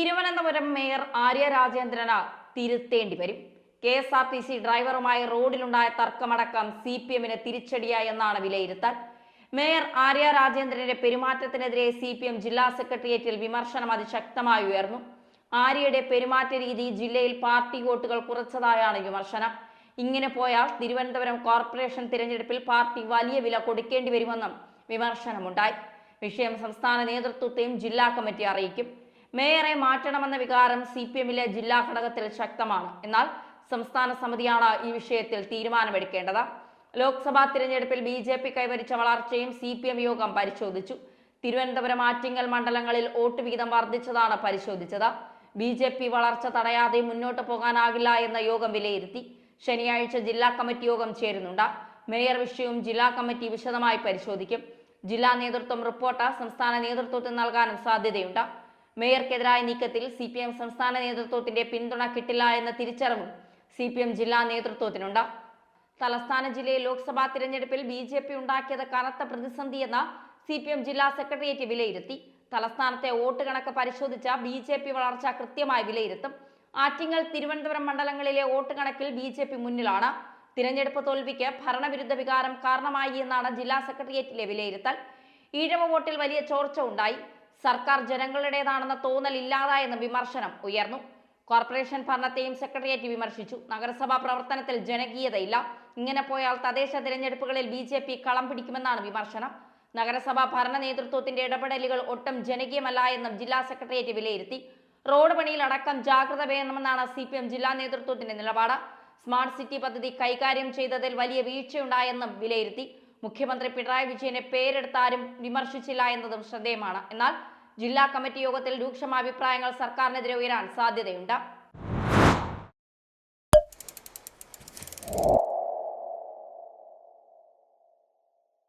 Thiruvananthapuram mayor Arya രാജേന്ദ്രന് തിരുത്തേണ്ടി വരും. K S R T C ഡ്രൈവറുമായി റോഡിലുണ്ടായ തർക്കമടക്കം സി പി എമ്മിന് തിരിച്ചടിയായി എന്നാണ് വിലയിരുത്തൽ. മേയർ ആര്യ രാജേന്ദ്രന്റെ പെരുമാറ്റത്തിനെതിരെ സി പി എം ജില്ലാ സെക്രട്ടേറിയറ്റിൽ വിമർശനം അതിശക്തമായി ഉയർന്നു. ആര്യയുടെ പെരുമാറ്റ രീതി ജില്ലയിൽ പാർട്ടി വോട്ടുകൾ കുറച്ചതായാണ് വിമർശനം. ഇങ്ങനെ പോയാൽ തിരുവനന്തപുരം കോർപ്പറേഷൻ തിരഞ്ഞെടുപ്പിൽ പാർട്ടി വലിയ വില കൊടുക്കേണ്ടി വരുമെന്നും വിമർശനമുണ്ടായി. വിഷയം സംസ്ഥാന നേതൃത്വത്തെയും ജില്ലാ കമ്മിറ്റി അറിയിക്കും. മേയറെ മാറ്റണമെന്ന വികാരം സി പി എമ്മിലെ ജില്ലാ ഘടകത്തിൽ ശക്തമാണ്. എന്നാൽ സംസ്ഥാന സമിതിയാണ് ഈ വിഷയത്തിൽ തീരുമാനമെടുക്കേണ്ടത്. ലോക്സഭാ തിരഞ്ഞെടുപ്പിൽ ബി ജെ പി കൈവരിച്ച വളർച്ചയും സി പി എം യോഗം പരിശോധിച്ചു. തിരുവനന്തപുരം ആറ്റിങ്ങൽ മണ്ഡലങ്ങളിൽ വോട്ട് വിഹിതം വർദ്ധിച്ചതാണ് പരിശോധിച്ചത്. ബി ജെ പി വളർച്ച തടയാതെ മുന്നോട്ട് പോകാനാകില്ല എന്ന യോഗം വിലയിരുത്തി. ശനിയാഴ്ച ജില്ലാ കമ്മിറ്റി യോഗം ചേരുന്നുണ്ട്. മേയർ വിഷയവും ജില്ലാ കമ്മിറ്റി വിശദമായി പരിശോധിക്കും. ജില്ലാ നേതൃത്വം റിപ്പോർട്ട് സംസ്ഥാന നേതൃത്വത്തിന് നൽകാനും സാധ്യതയുണ്ട്. മേയർക്കെതിരായ നീക്കത്തിൽ സി പി എം സംസ്ഥാന നേതൃത്വത്തിന്റെ പിന്തുണ കിട്ടില്ല എന്ന തിരിച്ചറിവും സി പി എം ജില്ലാ നേതൃത്വത്തിനുണ്ട്. തലസ്ഥാന ജില്ലയിൽ ലോക്സഭാ തിരഞ്ഞെടുപ്പിൽ ബി ജെ പി ഉണ്ടാക്കിയത് കനത്ത പ്രതിസന്ധിയെന്ന് സി പി എം ജില്ലാ സെക്രട്ടേറിയറ്റ് വിലയിരുത്തി. തലസ്ഥാനത്തെ വോട്ട് കണക്ക് പരിശോധിച്ച ബി ജെ പി വളർച്ച കൃത്യമായി വിലയിരുത്തും. ആറ്റിങ്ങൽ തിരുവനന്തപുരം മണ്ഡലങ്ങളിലെ വോട്ട് കണക്കിൽ ബി ജെ പി മുന്നിലാണ്. തിരഞ്ഞെടുപ്പ് തോൽവിക്ക് ഭരണവിരുദ്ധ വികാരം കാരണമായി എന്നാണ് ജില്ലാ സെക്രട്ടേറിയറ്റിലെ വിലയിരുത്തൽ. ഈഴവ വോട്ടിൽ വലിയ ചോർച്ച ഉണ്ടായി. സർക്കാർ ജനങ്ങളുടേതാണെന്ന തോന്നൽ ഇല്ലാതായെന്ന് വിമർശനം ഉയർന്നു. കോർപ്പറേഷൻ ഭരണത്തെയും സെക്രട്ടേറിയറ്റ് വിമർശിച്ചു. നഗരസഭാ പ്രവർത്തനത്തിൽ ജനകീയതയില്ല. ഇങ്ങനെ പോയാൽ തദ്ദേശ തിരഞ്ഞെടുപ്പുകളിൽ ബി ജെ പി കളം പിടിക്കുമെന്നാണ് വിമർശനം. നഗരസഭാ ഭരണ നേതൃത്വത്തിന്റെ ഇടപെടലുകൾ ഒട്ടും ജനകീയമല്ല എന്നും ജില്ലാ സെക്രട്ടേറിയറ്റ് വിലയിരുത്തി. റോഡ് പണിയിൽ അടക്കം ജാഗ്രത വേണമെന്നാണ് സി പി എം ജില്ലാ നേതൃത്വത്തിന്റെ നിലപാട്. സ്മാർട്ട് സിറ്റി പദ്ധതി കൈകാര്യം ചെയ്തതിൽ വലിയ വീഴ്ചയുണ്ടായെന്നും വിലയിരുത്തി. മുഖ്യമന്ത്രി പിണറായി വിജയനെ പേരെടുത്താരും വിമർശിച്ചില്ല എന്നതും ശ്രദ്ധേയമാണ്. എന്നാൽ ജില്ലാ കമ്മിറ്റി യോഗത്തിൽ രൂക്ഷമായ അഭിപ്രായങ്ങൾ സർക്കാരിനെതിരെ ഉയരാൻ സാധ്യതയുണ്ട്.